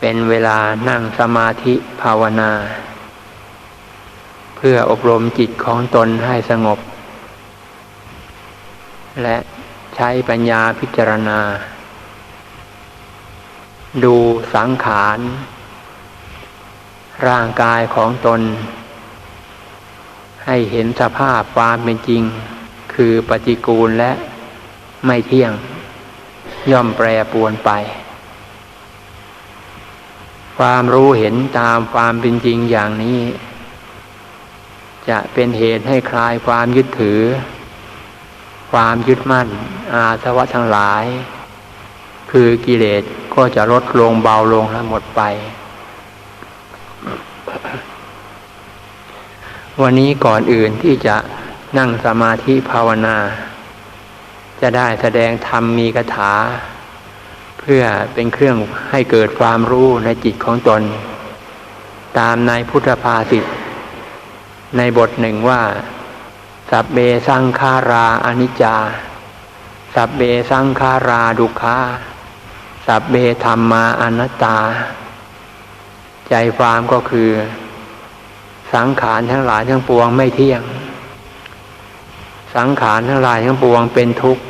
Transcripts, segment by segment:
เป็นเวลานั่งสมาธิภาวนา เพื่ออบรมจิตของตนให้สงบ และใช้ปัญญาพิจารณา ดูสังขาร ร่างกายของตน ให้เห็นสภาพความเป็นจริง คือปฏิกูลและไม่เที่ยง ย่อมแปรปวนไป ความรู้เห็นตามความเป็นจริงอย่างนี้ จะเป็นเหตุให้คลายความยึดถือ ความยึดมั่น อาสวะทั้งหลาย คือกิเลสก็จะลดลงเบาลงและหมดไป วันนี้ก่อนอื่นที่จะนั่งสมาธิภาวนา จะได้แสดงธรรมมีคาถา เพื่อเป็นเครื่องให้เกิดความรู้ในจิตของตน ตามในพุทธภาษิตในบทหนึ่งว่า สัพเบสังขาราอนิจจา สัพเบสังขาราดุขาสัพเบธรรมาอนัตตา ใจความก็คือ สังขารทั้งหลายทั้งปวงไม่เที่ยง สังขารทั้งหลายทั้งปวงเป็นทุกข์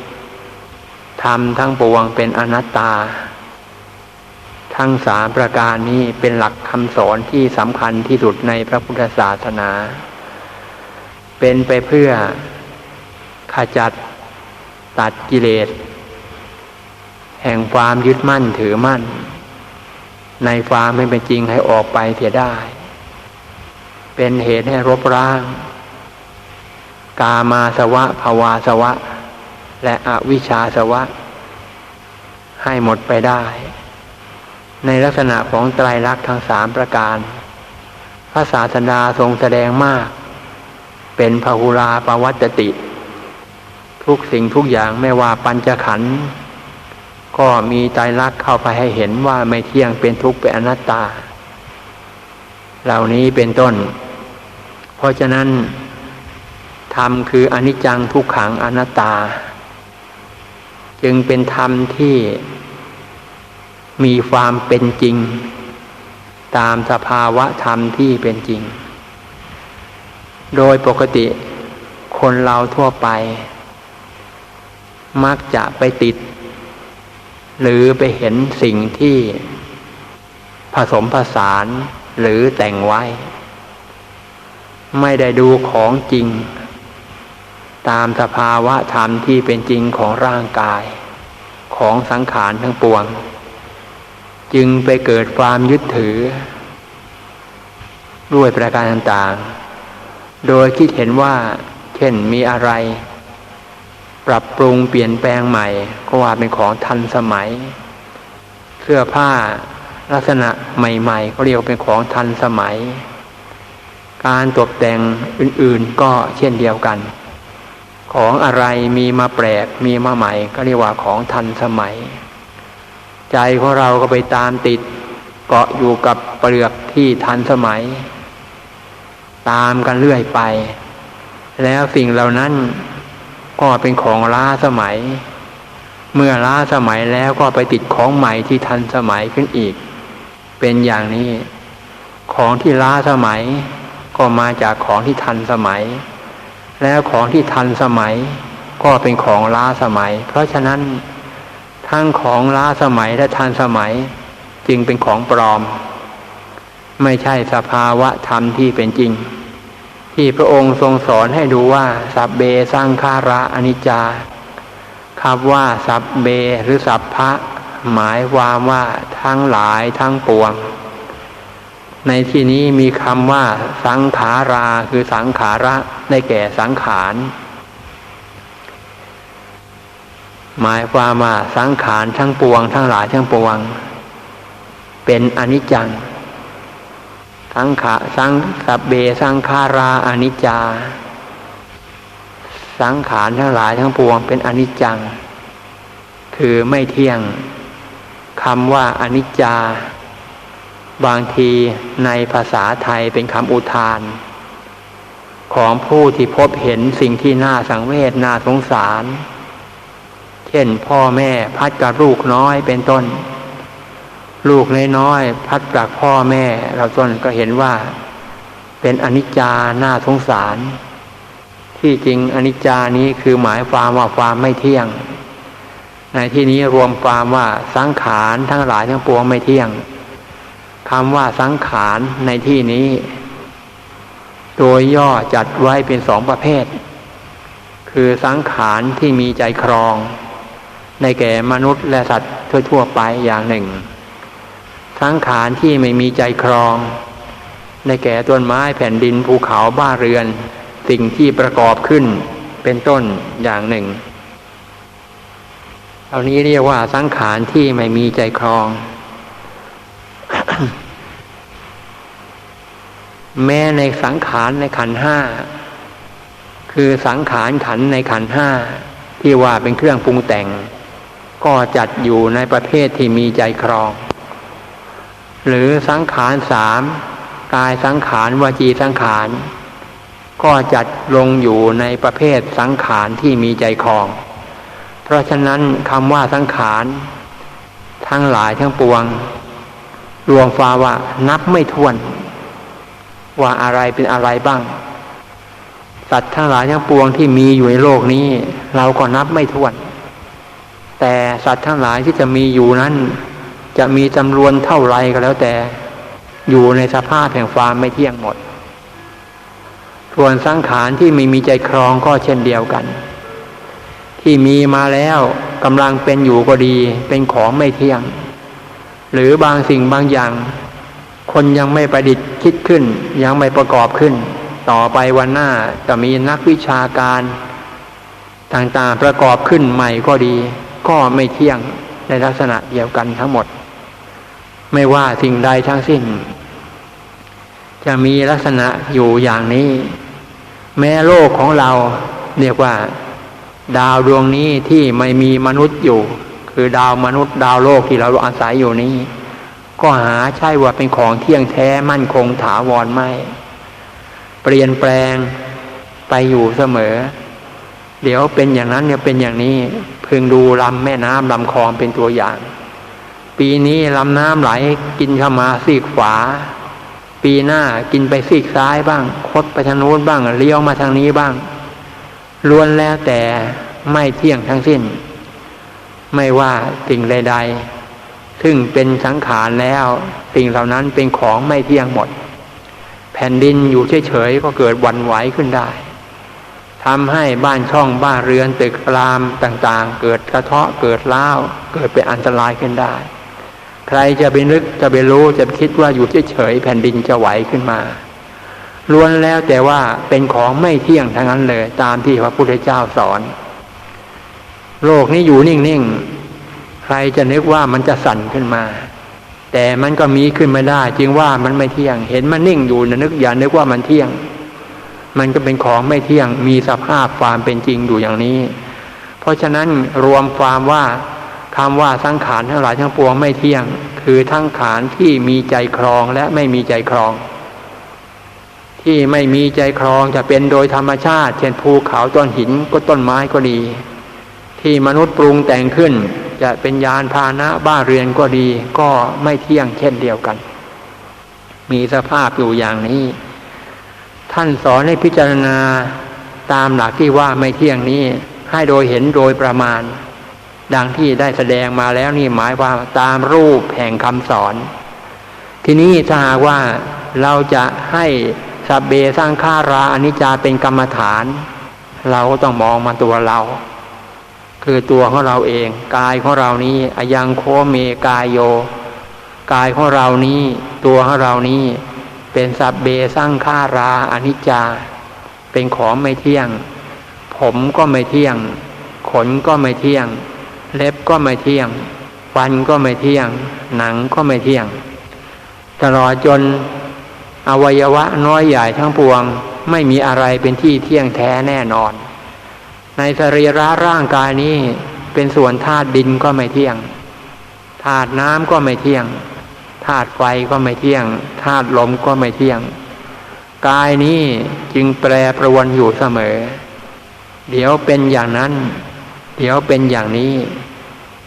ธรรมทั้งปวงเป็นอนัตตา ทั้งสามประการนี้เป็นหลักคำสอนที่สำคัญที่สุดในพระพุทธศาสนา เป็นไปเพื่อขจัดตัดกิเลส แห่งความยึดมั่นถือมั่น ในความไม่เป็นจริงให้ออกไปเสียได้ เป็นเหตุให้รบร้าง กามาสวะภาวาสวะ และอวิชชาสวะ ให้หมดไปได้ ในลักษณะของไตรลักษณ์ทั้งสามประการ พระศาสดาทรงแสดงมาก เป็นพหุราปวัตติ ทุกสิ่งทุกอย่างไม่ว่าปัญจขันธ์ก็มีไตรลักษณ์เข้าไปให้เห็นว่าไม่เที่ยงเป็นทุกข์เป็นอนัตตา เหล่านี้เป็นต้น เพราะฉะนั้นธรรมคืออนิจจังทุกขังอนัตตา จึงเป็นธรรมที่มีความเป็นจริง ตามสภาวะธรรมที่เป็นจริง โดยปกติคนเราทั่วไป มักจะไปติด หรือไปเห็นสิ่งที่ผสมผสานหรือแต่งไว้ ไม่ได้ดูของจริง ตามสภาวะธรรมที่เป็นจริงของร่างกาย ของสังขารทั้งปวง จึงไปเกิดความยึดถือ ด้วยประการต่างๆ โดยคิดเห็นว่า เช่นมีอะไร ปรับปรุงเปลี่ยนแปลงใหม่ ก็ว่าเป็นของทันสมัย เสื้อผ้าลักษณะใหม่ ๆ ก็เรียกว่าเป็นของทันสมัย การตกแต่งอื่นๆก็เช่นเดียวกัน ของอะไรมีมาแปลกมีมาใหม่ ก็เรียกว่าของทันสมัย ใจของเราก็ไปตามติดเกาะอยู่กับเปลือกที่ทันสมัย ตามกันเรื่อยไป แล้วสิ่งเหล่านั้นก็เป็นของล้าสมัย เมื่อล้าสมัยแล้วก็ไปติดของใหม่ที่ทันสมัยขึ้นอีก เป็นอย่างนี้ ของที่ล้าสมัยก็มาจากของที่ทันสมัย แล้วของที่ทันสมัยก็เป็นของล้าสมัย เพราะฉะนั้นทั้งของล้าสมัยและทันสมัยจึงเป็นของปลอม ไม่ใช่สภาวะธรรมที่เป็นจริง ที่พระองค์ทรงสอนให้ดูว่า สัพเบสร้างคาระอนิจจาคำว่าสัพเบหรือสัพพะหมายความว่าทั้งหลายทั้งปวง ในที่นี้มีคำว่าสังขาราคือสังขาระได้แก่สังขาร หมายความว่าสังขารทั้งปวง ทั้งหลายทั้งปวง เป็นอนิจจังสังขาสังสับเบสังขาราอนิจจา สังขารทั้งหลายทั้งปวง เป็นอนิจจัง คือไม่เที่ยงคำว่าอนิจจา บางทีในภาษาไทยเป็นคำอุทาน ของผู้ที่พบเห็นสิ่งที่น่าสังเวชน่าสงสาร เช่นพ่อแม่พัดกับลูกน้อยเป็นต้น ลูกน้อยพัดจากพ่อแม่ เราต้นก็เห็นว่า เป็นอนิจจาน้าสงสาร ที่จริงอนิจจานี้คือหมายความว่าความไม่เที่ยง ในที่นี้รวมความว่าสังขารทั้งหลายทั้งปวงไม่เที่ยง คำว่าสังขารในที่นี้ โดยย่อจัดไว้เป็นสองประเภท คือสังขารที่มีใจครอง ในแก่มนุษย์และสัตว์ทั่ว ๆ ไปอย่างหนึ่ง สังขารที่ไม่มีใจครอง ในแก่ต้นไม้แผ่นดินภูเขาบ้านเรือน สิ่งที่ประกอบขึ้นเป็นต้นอย่างหนึ่งเหล่านี้เรียกว่าสังขารที่ไม่มีใจครอง แม้ในสังขารในขันห้าคือสังขารขันในขันห้าที่ว่าเป็นเครื่องปรุงแต่ง ก็จัดอยู่ในประเภทที่มีใจครอง หรือสังขารสามกายสังขารวจีสังขารก็จัดลงอยู่ในประเภทสังขารที่มีใจครอง เพราะฉะนั้นคำว่าสังขารทั้งหลายทั้งปวง รวมฟ้าว่านับไม่ถ้วน ว่าอะไรเป็นอะไรบ้าง สัตว์ทั้งหลายทั้งปวงที่มีอยู่ในโลกนี้ เราก็นับไม่ถ้วน แต่สัตว์ทั้งหลายที่จะมีอยู่นั้น จะมีจำนวนเท่าไรก็แล้วแต่ อยู่ในสภาพแห่งความไม่เที่ยงหมด ส่วนสังขารที่ไม่มีใจครองก็เช่นเดียวกัน ที่มีมาแล้วกำลังเป็นอยู่ก็ดี เป็นของไม่เที่ยง หรือบางสิ่งบางอย่าง คนยังไม่ประดิษฐ์คิดขึ้น ยังไม่ประกอบขึ้น ต่อไปวันหน้าจะมีนักวิชาการต่างๆประกอบขึ้นใหม่ก็ดี ก็ไม่เที่ยงในลักษณะเดียวกันทั้งหมด ไม่ว่าสิ่งใดทั้งสิ้น จะมีลักษณะอยู่อย่างนี้ แม้โลกของเราเรียกว่า ดาวดวงนี้ที่ไม่มีมนุษย์อยู่ คือดาวมนุษย์ดาวโลกที่เราอาศัยอยู่นี้ ก็หาใช่ว่าเป็นของเที่ยงแท้มั่นคงถาวรไม่ เปลี่ยนแปลงไปอยู่เสมอ เดี๋ยวเป็นอย่างนั้นเนี่ยเป็นอย่างนี้พึงดูลำแม่น้ำลำคลองเป็นตัวอย่าง ปีนี้ลำน้ำไหลกินเข้ามาซีกขวา ปีหน้ากินไปซีกซ้ายบ้าง คดไปทางโน้นบ้างเลี้ยวมาทางนี้บ้างล้วนแล้วแต่ไม่เที่ยงทั้งสิ้น ไม่ว่าสิ่งใด ๆ ซึ่งเป็นสังขารแล้ว สิ่งเหล่านั้นเป็นของไม่เที่ยงหมด แผ่นดินอยู่เฉยๆก็เกิดวันไหวขึ้นได้ทำให้บ้านช่องบ้านเรือนตึกรามต่างๆ เกิดกระเทาะเกิดล้าวเกิดเป็นอันตรายขึ้นได้ ใครจะไปนึกจะไปรู้จะคิดว่าอยู่เฉยๆแผ่นดินจะไหวขึ้นมาล้วนแล้วแต่ว่าเป็นของไม่เที่ยงทั้งนั้นเลย ตามที่พระพุทธเจ้าสอน โลกนี้อยู่นิ่งๆ รจะนึกว่ามันจะสั่นขึ้นมา แต่มันก็มีขึ้นมาได้จึงว่ามันไม่เที่ยง เห็นมันนิ่งอยู่นะนึกอย่านึกว่ามันเที่ยง มันก็เป็นของไม่เที่ยง มีสภาพความเป็นจริงอยู่อย่างนี้ เพราะฉะนั้นรวมความว่าคำว่าสังขารทั้งหลายทั้งปวงไม่เที่ยง คือทั้งขานที่มีใจครองและไม่มีใจครอง ที่ไม่มีใจครองจะเป็นโดยธรรมชาติ เช่นภูเขาต้นหินก็ต้นไม้ก็ดี ที่มนุษย์ปรุงแต่งขึ้น จะเป็นยานพาหนะบ้านเรือนก็ดีก็ไม่เที่ยงเช่นเดียวกัน มีสภาพอยู่อย่างนี้ ท่านสอนให้พิจารณาตามหลักที่ว่าไม่เที่ยงนี้ ให้โดยเห็นโดยประมาณ ดังที่ได้แสดงมาแล้วนี่หมายว่าตามรูปแห่งคำสอน ทีนี้ถ้าหากว่าเราจะให้สับเบสร้างฆาราอนิจจาเป็นกรรมฐาน เราก็ต้องมองมาตัวเรา คือตัวของเราเอง กายของเรานี้อยังโคเมกายโย กายของเรานี้ ตัวของเรานี้เป็นสับเบสร้างฆาราอนิจจา เป็นของไม่เที่ยง ผมก็ไม่เที่ยง ขนก็ไม่เที่ยง เล็บก็ไม่เที่ยง ฟันก็ไม่เที่ยง หนังก็ไม่เที่ยง ตลอดจนอวัยวะน้อยใหญ่ทั้งปวง ไม่มีอะไรเป็นที่เที่ยงแท้แน่นอน ในสรีระร่างกายนี้เป็นส่วนธาตุดินก็ไม่เที่ยงธาตุน้ำก็ไม่เที่ยงธาตุไฟก็ไม่เที่ยงธาตุลมก็ไม่เที่ยง กายนี้จึงแปรประวนอยู่เสมอ เดี๋ยวเป็นอย่างนั้น เดี๋ยวเป็นอย่างนี้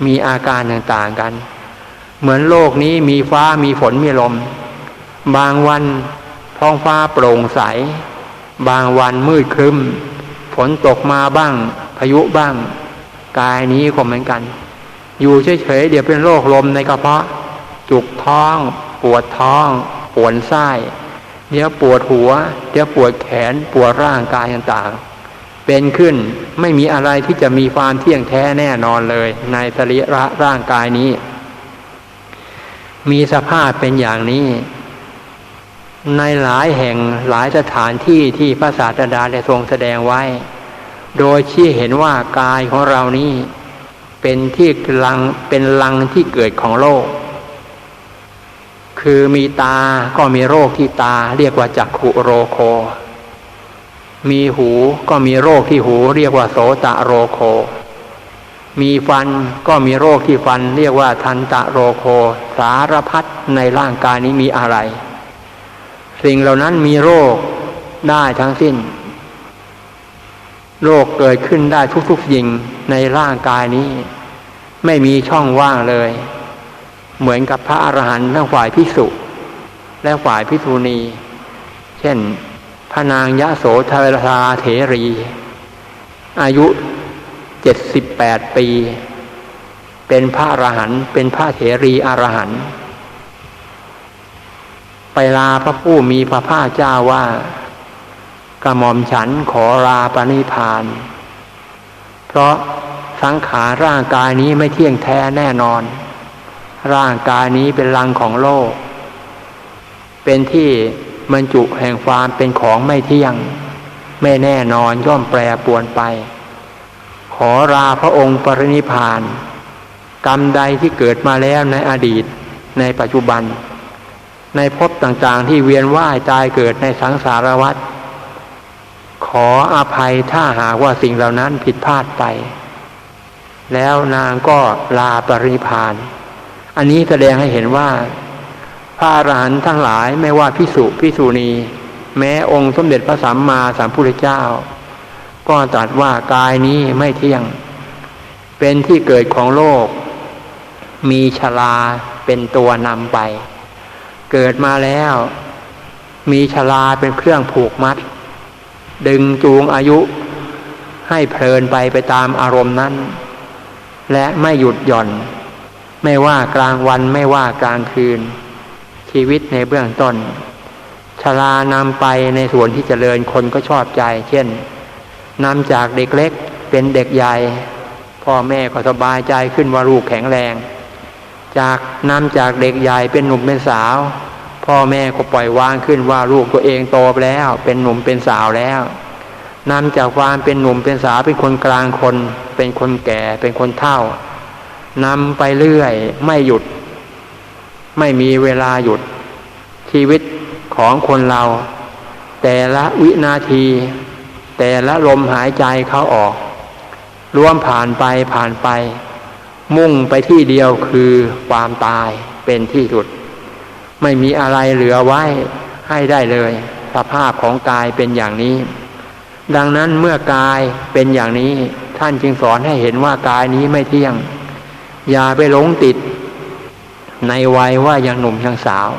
มีอาการต่างๆกัน เหมือนโลกนี้มีฟ้ามีฝนมีลม บางวันท้องฟ้าโปร่งใส บางวันมืดครึ้ม ฝนตกมาบ้าง พายุบ้าง กายนี้ก็เหมือนกัน อยู่เฉยๆเดี๋ยวเป็นโรคลมในกระเพาะ จุกท้อง ปวดท้อง ปวดไส้เดี๋ยวปวดหัว เดี๋ยวปวดแขนปวดร่างกายต่างๆ เป็นขึ้นไม่มีอะไรที่จะมีความเที่ยงแท้แน่นอนเลย ในสรีระร่างกายนี้ มีสภาพเป็นอย่างนี้ ในหลายแห่งหลายสถานที่ที่พระศาสดาได้ทรงแสดงไว้ โดยชี้เห็นว่ากายของเรานี้เป็นที่ลังเป็นลังที่เกิดของโลก คือมีตาก็มีโรคที่ตาเรียกว่าจักขุโรโค มีหูก็มีโรคที่หูเรียกว่าโสตะโรโค มีฟันก็มีโรคที่ฟันเรียกว่าทันตะโรโค สารพัดในร่างกายนี้มีอะไร สิ่งเหล่านั้นมีโรคได้ทั้งสิ้น โรคเกิดขึ้นได้ทุกๆยิงในร่างกายนี้ ไม่มีช่องว่างเลย เหมือนกับพระอรหันต์ทั้งฝ่ายพิสุและฝ่ายพิทูณี เช่น พระนางยะโสธราเถรี อายุเจ็ดสิบแปดปี เป็นพระอรหันต์เป็นพระเถรีอรหันต์ ไปลาพระผู้มีพระภาคเจ้าว่ากระหม่อมฉันขอลาปณิพาน เพราะสังขารร่างกายนี้ไม่เที่ยงแท้แน่นอน ร่างกายนี้เป็นรังของโลก เป็นที่บรรจุแห่งความเป็นของไม่เที่ยง ไม่แน่นอนย่อมแปรปวนไป ขอราพระองค์ปรินิพาน กรรมใดที่เกิดมาแล้วในอดีตในปัจจุบัน ในภพต่างๆ ที่เวียนว่ายตายเกิดในสังสารวัฏขออภัยถ้าหากว่าสิ่งเหล่านั้นผิดพลาดไป แล้วนางก็ลาปริพาน อันนี้แสดงให้เห็นว่า พระอรหันต์ทั้งหลายไม่ว่าพิสุพิสุณี แม้องค์สมเด็จพระสัมมาสัมพุทธเจ้า ก็ตรัสว่ากายนี้ไม่เที่ยง เป็นที่เกิดของโลก มีชลาเป็นตัวนำไป เกิดมาแล้ว มีชลาเป็นเครื่องผูกมัด ดึงจูงอายุให้เพลินไปไปตามอารมณ์นั้น และไม่หยุดหย่อน ไม่ว่ากลางวันไม่ว่ากลางคืน ชีวิตในเบื้องต้นชลานำไปในส่วนที่จเจริญคนก็ชอบใจ เช่นนำจากเด็กเล็กเป็นเด็กใหญ่ พ่อแม่ก็สบายใจขึ้นว่าลูกแข็งแรง จากนำจากเด็กใหญ่เป็นหนุ่มเป็นสาว พ่อแม่ก็ปล่อยวางขึ้นว่าลูกตัวเองโตแล้ว เป็นหนุ่มเป็นสาวแล้วนำจากความเป็นหนุ่มเป็นสาวเป็นคนกลางคน เป็นคนแก่เป็นคนเฒ่านำไปเรื่อย ไม่หยุด ไม่มีเวลาหยุด ชีวิตของคนเรา แต่ละวินาที แต่ละลมหายใจเขาออกร่วมผ่านไปผ่านไป มุ่งไปที่เดียวคือความตายเป็นที่สุด ไม่มีอะไรเหลือไว้ให้ได้เลย สภาพของกายเป็นอย่างนี้ ดังนั้นเมื่อกายเป็นอย่างนี้ ท่านจึงสอนให้เห็นว่ากายนี้ไม่เที่ยง อย่าไปหลงติด ในวัยว่ายังหนุ่มยังสาว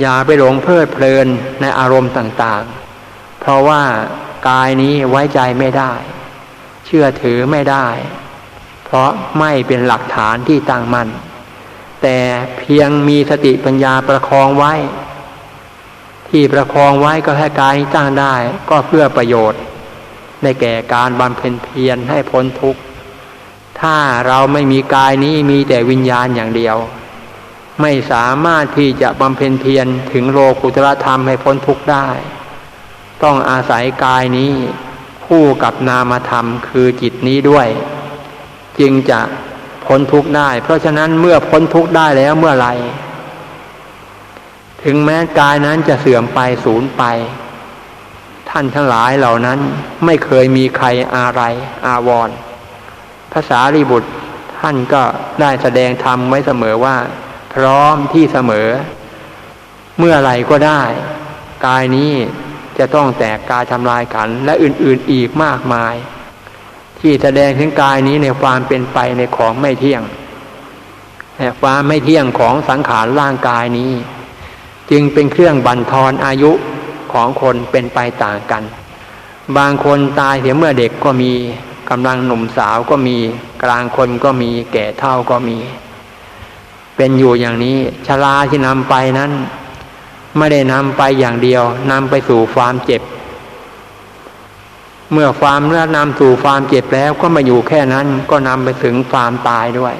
อย่าไปหลงเพลิดเพลินในอารมณ์ต่างๆ เพราะว่ากายนี้ไว้ใจไม่ได้ เชื่อถือไม่ได้ เพราะไม่เป็นหลักฐานที่ตั้งมัน่น แต่เพียงมีสติปัญญาประคองไว้ ที่ประคองไว้ก็ให้กายตั้งได้ก็เพื่อประโยชน์ ในแก่การบำเพ็ญเพียรให้พ้นทุกข์ ถ้าเราไม่มีกายนี้มีแต่วิญญาณอย่างเดียว ไม่สามารถที่จะบำเพ็ญเพียรถึงโลกุตรธรรมให้พ้นทุกข์ได้ ต้องอาศัยกายนี้คู่กับนามธรรมคือจิตนี้ด้วย จึงจะพ้นทุกข์ได้ เพราะฉะนั้นเมื่อพ้นทุกข์ได้แล้วเมื่อไร ถึงแม้กายนั้นจะเสื่อมไปสูญไป ท่านทั้งหลายเหล่านั้นไม่เคยมีใครอะไรอาวรณ์ภาษารีบุตรท่านก็ได้แสดงธรรมไว้เสมอว่า พร้อมที่เสมอ เมื่อไรก็ได้ กายนี้จะต้องแตกกายทำลายกันและอื่นๆอีกมากมาย ที่แสดงถึงกายนี้ในความเป็นไปในของไม่เที่ยงความไม่เที่ยงของสังขารร่างกายนี้ จึงเป็นเครื่องบั่นทอนอายุของคนเป็นไปต่างกัน บางคนตายเสียเมื่อเด็กก็มีกำลังหนุ่มสาวก็มีกลางคนก็มีแก่เท่าก็มี เป็นอยู่อย่างนี้ชราที่นำไปนั้น ไม่ได้นำไปอย่างเดียวนำไปสู่ความเจ็บ เมื่อความเมื่อนำสู่ความเจ็บแล้วก็มาอยู่แค่นั้นก็นำไปถึงความตายด้วย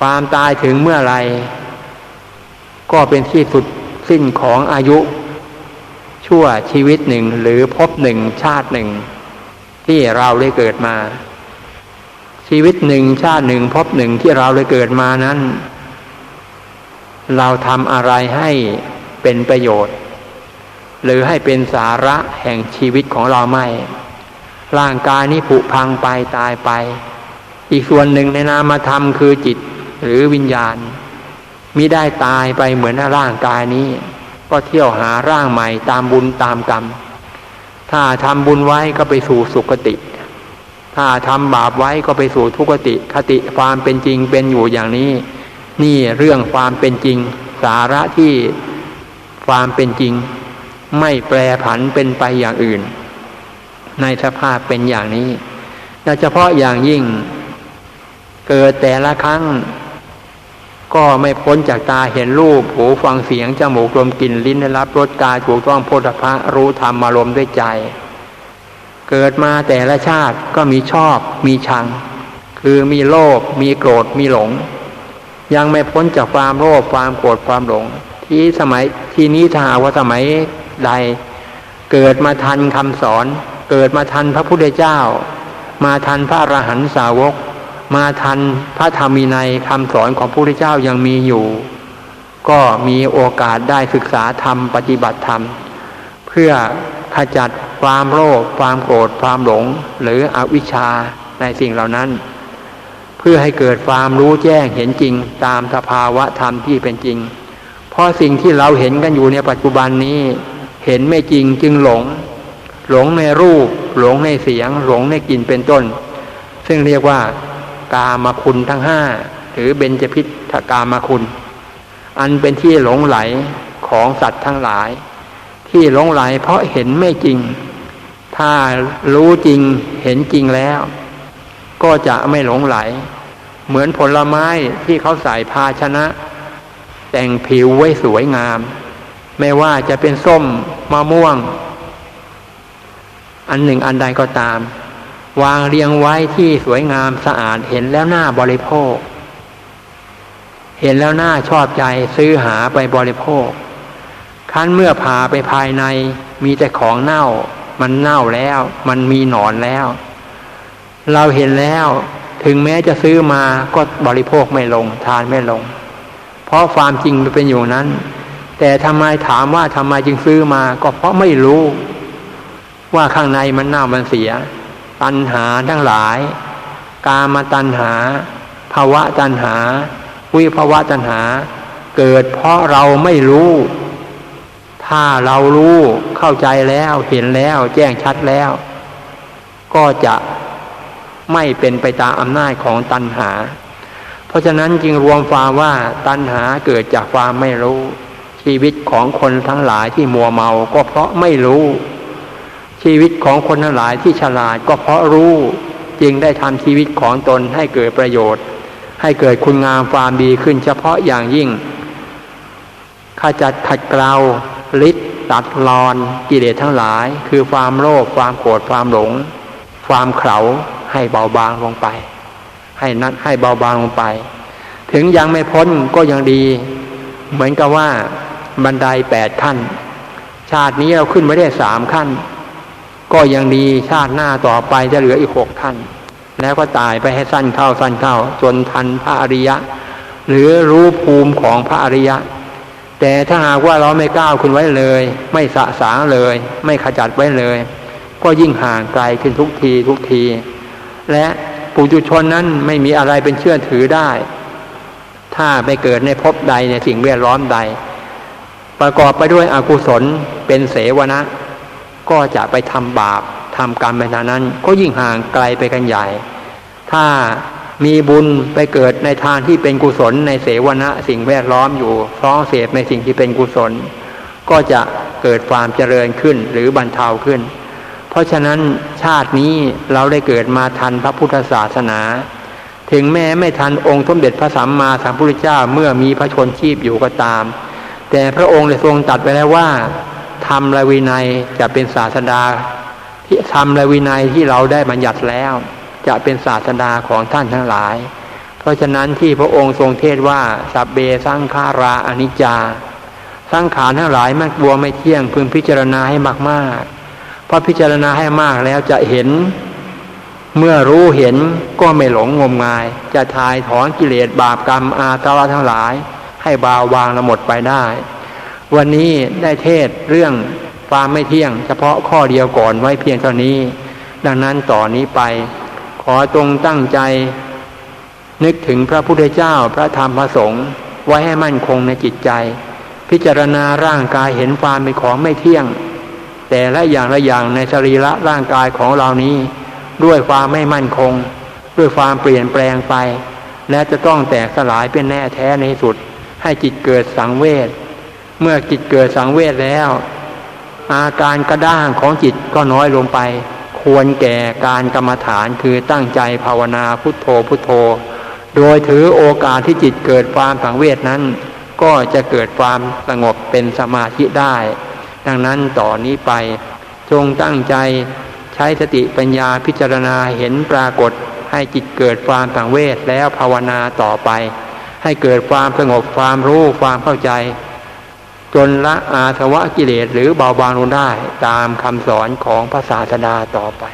ความตายถึงเมื่อไร ก็เป็นที่สุดสิ้นของอายุ ชั่วชีวิตหนึ่งหรือพบหนึ่งชาติหนึ่ง ที่เราได้เกิดมา ชีวิตหนึ่งชาติหนึ่งพบหนึ่งที่เราได้เกิดมานั้น เราทำอะไรให้เป็นประโยชน์ หรือให้เป็นสาระแห่งชีวิตของเราไม่ ร่างกายนี้ผุพังไปตายไป อีกส่วนหนึ่งในนามธรรมคือจิตหรือวิญญาณมิได้ตายไปเหมือนร่างกายนี้ ก็เที่ยวหาร่างใหม่ตามบุญตามกรรม ถ้าทำบุญไว้ก็ไปสู่สุคติ ถ้าทำบาปไว้ก็ไปสู่ทุกติ คติความเป็นจริงเป็นอยู่อย่างนี้ นี่เรื่องความเป็นจริง สาระที่ความเป็นจริง ไม่แปรผันเป็นไปอย่างอื่น ในสภาพเป็นอย่างนี้โดยเฉพาะอย่างยิ่ง เกิดแต่ละครั้ง ก็ไม่พ้นจากตาเห็นรูปหูฟังเสียงจมูกลมกลิ่นลิ้นได้รับรสกายถูกต้องโพธพะรู้ธรรมอารมณ์ด้วยใจ เกิดมาแต่ละชาติก็มีชอบมีชัง คือมีโลภมีโกรธมีหลง ยังไม่พ้นจากความโลภความโกรธความหลง ที่สมัยที่นี้ถ้าว่าสมัย ใด เกิดมาทันคำสอน เกิดมาทันพระพุทธเจ้า มาทันพระอรหันตสาวก มาทันพระธรรมีในคำสอนของพระพุทธเจ้ายังมีอยู่ ก็มีโอกาสได้ศึกษาธรรมปฏิบัติธรรม เพื่อขจัดความโลภความโกรธความหลง หรืออวิชชาในสิ่งเหล่านั้น เพื่อให้เกิดความรู้แจ้งเห็นจริงตามสภาวะธรรมที่เป็นจริง เพราะสิ่งที่เราเห็นกันอยู่ในปัจจุบันนี้ เห็นไม่จริงจึงหลง หลงในรูป หลงในเสียง หลงในกลิ่นเป็นต้น ซึ่งเรียกว่ากามคุณทั้งห้าหรือเบญจพิษกามคุณ อันเป็นที่หลงไหลของสัตว์ทั้งหลาย ที่หลงไหลเพราะเห็นไม่จริง ถ้ารู้จริงเห็นจริงแล้ว ก็จะไม่หลงไหล เหมือนผลไม้ที่เขาใส่ภาชนะ แต่งผิวไว้สวยงาม ไม่ว่าจะเป็นส้มมะม่วง อันหนึ่งอันใดก็ตาม วางเรียงไว้ที่สวยงามสะอาดเห็นแล้วหน้าบริโภค เห็นแล้วหน้าชอบใจซื้อหาไปบริโภคขั้นเมื่อพาไปภายในมีแต่ของเน่า มันเน่าแล้ว มันมีหนอนแล้ว เราเห็นแล้วถึงแม้จะซื้อมาก็บริโภคไม่ลง ทานไม่ลง เพราะความจริงมันเป็นอยู่นั้น แต่ทำไมถามว่าทำไมจึงซื้อมา ก็เพราะไม่รู้ ว่าข้างในมันเน่ามันเสีย ตัณหาทั้งหลาย กามตัณหาภาวะตัณหา วิภาวะตัณหา เกิดเพราะเราไม่รู้ ถ้าเรารู้เข้าใจแล้วเห็นแล้ว แจ้งชัดแล้ว ก็จะไม่เป็นไปตามอำนาจของตัณหา เพราะฉะนั้นจึงรวมความว่าตัณหาเกิดจากความไม่รู้ ชีวิตของคนทั้งหลายที่มัวเมาก็เพราะไม่รู้ ชีวิตของคนทั้งหลายที่ฉลาดก็เพราะรู้ จึงได้ทำชีวิตของตนให้เกิดประโยชน์ ให้เกิดคุณงามความดีขึ้นเฉพาะอย่างยิ่งขจัดขัดเกลาลิดตัดรอนกิเลสทั้งหลาย คือความโลภความโกรธความหลง ความเข่าให้เบาบางลงไป ให้นัดให้เบาบางลงไป ถึงยังไม่พ้นก็ยังดี เหมือนกับว่า บันไดแปดขั้น ชาตินี้เราขึ้นไม่ได้สามขั้น ก็ยังดีชาติหน้าต่อไปจะเหลืออีกหกท่านแล้วก็ตายไปให้สั้นเข้าสั้นเข้า จนทันพระอริยะ หรือรู้ภูมิของพระอริยะ แต่ถ้าหากว่าเราไม่ก้าวขึ้นไว้เลย ไม่สะสางเลย ไม่ขจัดไว้เลย ก็ยิ่งห่างไกลขึ้นทุกทีทุกที และปุถุชนนั้นไม่มีอะไรเป็นเชื่อถือได้ ถ้าไปเกิดในภพใดในสิ่งแวดล้อมใด ประกอบไปด้วยอกุศลเป็นเสวนะ ก็จะไปทำบาปทำกรรมไปทางนั้น ก็ยิ่งห่างไกลไปกันใหญ่ ถ้ามีบุญไปเกิดในทางที่เป็นกุศลในเสวนะสิ่งแวดล้อมอยู่คล้องเสพในสิ่งที่เป็นกุศล ก็จะเกิดความเจริญขึ้นหรือบรรเทาขึ้น เพราะฉะนั้นชาตินี้เราได้เกิดมาทันพระพุทธศาสนา ถึงแม้ไม่ทันองค์สมเด็จพระสัมมาสัมพุทธเจ้าเมื่อมีพระชนชีพอยู่ก็ตาม แต่พระองค์ได้ทรงตัดไว้แล้วว่าธรรมและวินัยจะเป็นศาสดา ที่ธรรมและวินัยที่เราได้บัญญัติแล้ว จะเป็นศาสดาของท่านทั้งหลาย เพราะฉะนั้นที่พระองค์ทรงเทศว่าสัพเบสังขาราอนิจจา สังขารทั้งหลายมันกลัวไม่เที่ยงพึงพิจารณาให้มากๆเพราะพิจารณาให้มากแล้วจะเห็น เมื่อรู้เห็นก็ไม่หลงงมงาย จะทายถอนกิเลสบาปกรรมอาตวะทั้งหลาย ให้บาววางละหมดไปได้ วันนี้ได้เทศเรื่องความไม่เที่ยง เฉพาะข้อเดียวก่อนไว้เพียงเท่านี้ ดังนั้นต่อนนี้ไป ขอตรงตั้งใจ นึกถึงพระพุทธเจ้าพระธรรมพระสงฆ์ไว้ให้มั่นคงในจิตใจ พิจารณาร่างกายเห็นความเป็นของไม่เที่ยง แต่ละอย่างละอย่างในสรีระร่างกายของเรานี้ ด้วยความไม่มั่นคง ด้วยความเปลี่ยนแปลงไป และจะต้องแตกสลายเป็นแน่แท้ในสุด ให้จิตเกิดสังเวชเมื่อจิตเกิดสังเวชแล้ว อาการกระด้างของจิตก็น้อยลงไป ควรแก่การกรรมฐานคือตั้งใจภาวนาพุทโธพุทโธ โดยถือโอกาสที่จิตเกิดความสังเวชนั้น ก็จะเกิดความสงบเป็นสมาธิได้ ดังนั้นต่อนนี้ไป จงตั้งใจใช้สติปัญญาพิจารณาเห็นปรากฏให้จิตเกิดความสังเวชแล้วภาวนาต่อไป ให้เกิดความสงบความรู้ความเข้าใจ จนละอาสวะกิเลสหรือเบาบางลงได้ตามคำสอนของพระศาสดาต่อไป